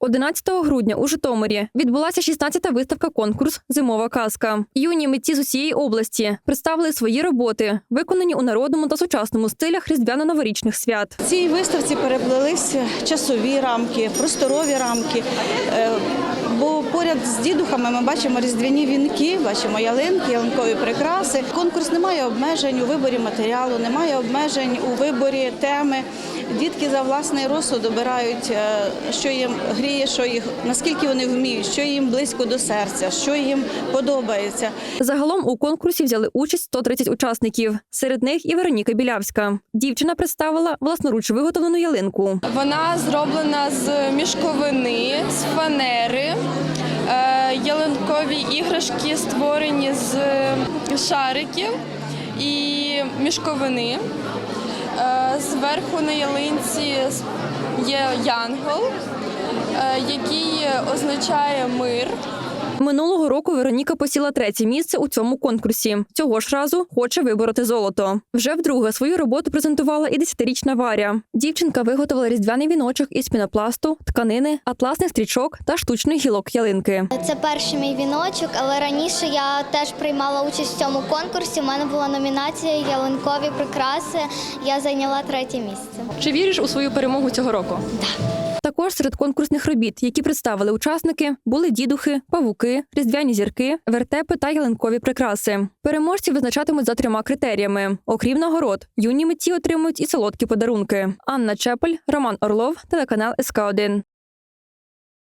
11 грудня у Житомирі відбулася 16-та виставка конкурс Зимова казка. Юні митці з усієї області представили свої роботи, виконані у народному та сучасному стилях різдвяно-новорічних свят. В цій виставці переплелися часові рамки, просторові рамки. Е, Бо поряд з дідухами ми бачимо різдвяні вінки, бачимо ялинки, ялинкові прикраси. Конкурс не має обмежень у виборі матеріалу, немає обмежень у виборі теми. Дітки за власний розсуд обирають, е, що їм гріє, що їх наскільки вони вміють, що їм близько до серця, що їм подобається. Загалом у конкурсі взяли участь 130 учасників. Серед них і Вероніка Білявська. Дівчина представила власноруч виготовлену ялинку. Вона зроблена з мішковини, з фанери. Е, Ялинкові іграшки створені з шариків і мішковини. Зверху на ялинці є янгол, е, який означає мир. Минулого року Вероніка посіла третє місце у цьому конкурсі. Цього ж разу хоче вибороти золото. Вже вдруге свою роботу презентувала і десятирічна Варя. Дівчинка виготовила різдвяний віночок із пінопласту, тканини, атласних стрічок та штучних гілок ялинки. Це перший мій віночок, але раніше я теж приймала участь в цьому конкурсі. У мене була номінація ялинкові прикраси. Я зайняла третє місце. Чи віриш у свою перемогу цього року? Також серед конкурсних робіт, які представили учасники, були дідухи, павуки, різдвяні зірки, вертепи та ялинкові прикраси. Переможці визначатимуть за трьома критеріями: окрім нагород, юні митці отримують і солодкі подарунки. Анна Чепель, Роман Орлов, телеканал СК 1